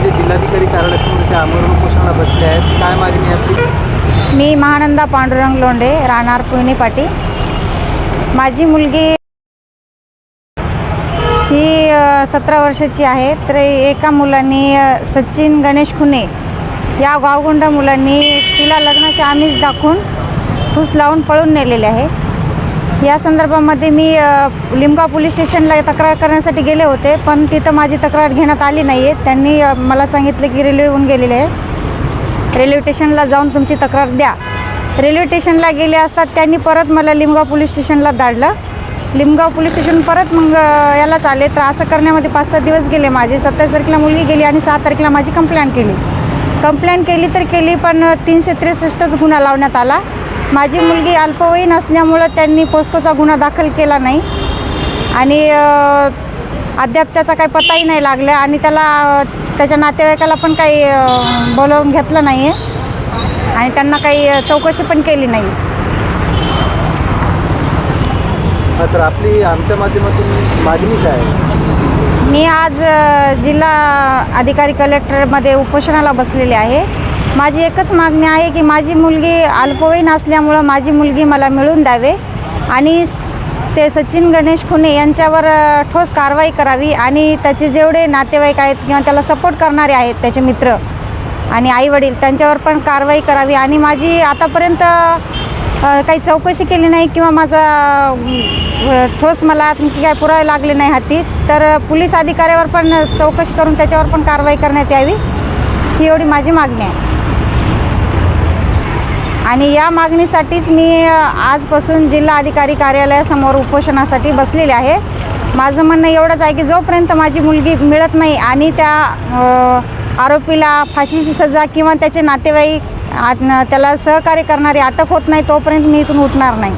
म्हणजे जिल्हाधिकारी कार्यालयासमोर त्या आमरण उपोषणाला बसले आहेत. काय मागणी आहे आपली? मी महानंदा पांडुरंग लोंढे राहणार पुणे पाटी. माझी मुलगी ही सतरा वर्षाची आहे. तर एका मुलांनी सचिन गणेश खुने या गावगुंडा मुलांनी तिला लग्नाचे आमिष दाखवून ठूस लावून पळून नेलेले आहे. या संदर्भामध्ये मी लिमगाव पोलीस स्टेशनला तक्रार करण्यासाठी गेले होते पण तिथं माझी तक्रार घेण्यात आली नाही आहे त्यांनी मला सांगितलं की रेल्वेहून गेलेले आहे. रेल्वे स्टेशनला जाऊन तुमची तक्रार द्या. रेल्वे स्टेशनला गेले असतात त्यांनी परत मला लिमगाव पोलीस स्टेशनला धाडलं लिमगाव पोलीस स्टेशन परत मग यालाच आले तर असं करण्यामध्ये पाच सात दिवस गेले माझे. सत्तावीस तारखेला मुलगी गेली आणि सहा तारखेला माझी कंप्लेंट केली. कंप्लेंट केली तर केली पण तीनशे त्रेसष्टच गुन्हा लावण्यात आला. माझी मुलगी अल्पवयीन असल्यामुळं त्यांनी पोस्कोचा गुन्हा दाखल केला नाही. आणि अद्याप त्याचा काही पत्ताही नाही लागला आणि त्याला त्याच्या नातेवाईकाला पण काही बोलावून घेतलं नाही आहे आणि त्यांना काही चौकशी पण केली नाही. तर आपली आमच्या माध्यमातून मागणी काय मी आज जिल्हा अधिकारी कलेक्टरमध्ये उपोषणाला बसलेले आहे. माझी एकच मागणी आहे की माझी मुलगी अल्पवयीन असल्यामुळं माझी मुलगी मला मिळून द्यावे. आणि ते सचिन गणेश खुने यांच्यावर ठोस कारवाई करावी आणि त्याचे जेवढे नातेवाईक आहेत किंवा त्याला सपोर्ट करणारे आहेत त्याचे मित्र आणि आईवडील त्यांच्यावर पण कारवाई करावी. आणि माझी आतापर्यंत काही चौकशी केली नाही किंवा माझा ठोस मला आणखी काय पुरावे लागले नाही हाती तर पोलीस अधिकाऱ्यावर पण चौकशी करून त्याच्यावर पण कारवाई करण्यात यावी. ही एवढी माझी मागणी आहे. आणि या मागणीसाठीच मी आजपासून जिल्हा अधिकारी कार्यालयासमोर उपोषणासाठी बसलेले आहे. माझं म्हणणं एवढंच आहे की जोपर्यंत माझी मुलगी मिळत नाही आणि त्या आरोपीला फाशीची सजा किंवा त्याचे नातेवाईक आट- त्याला सहकार्य करणारी अटक होत नाही तोपर्यंत मी इथून उठणार नाही.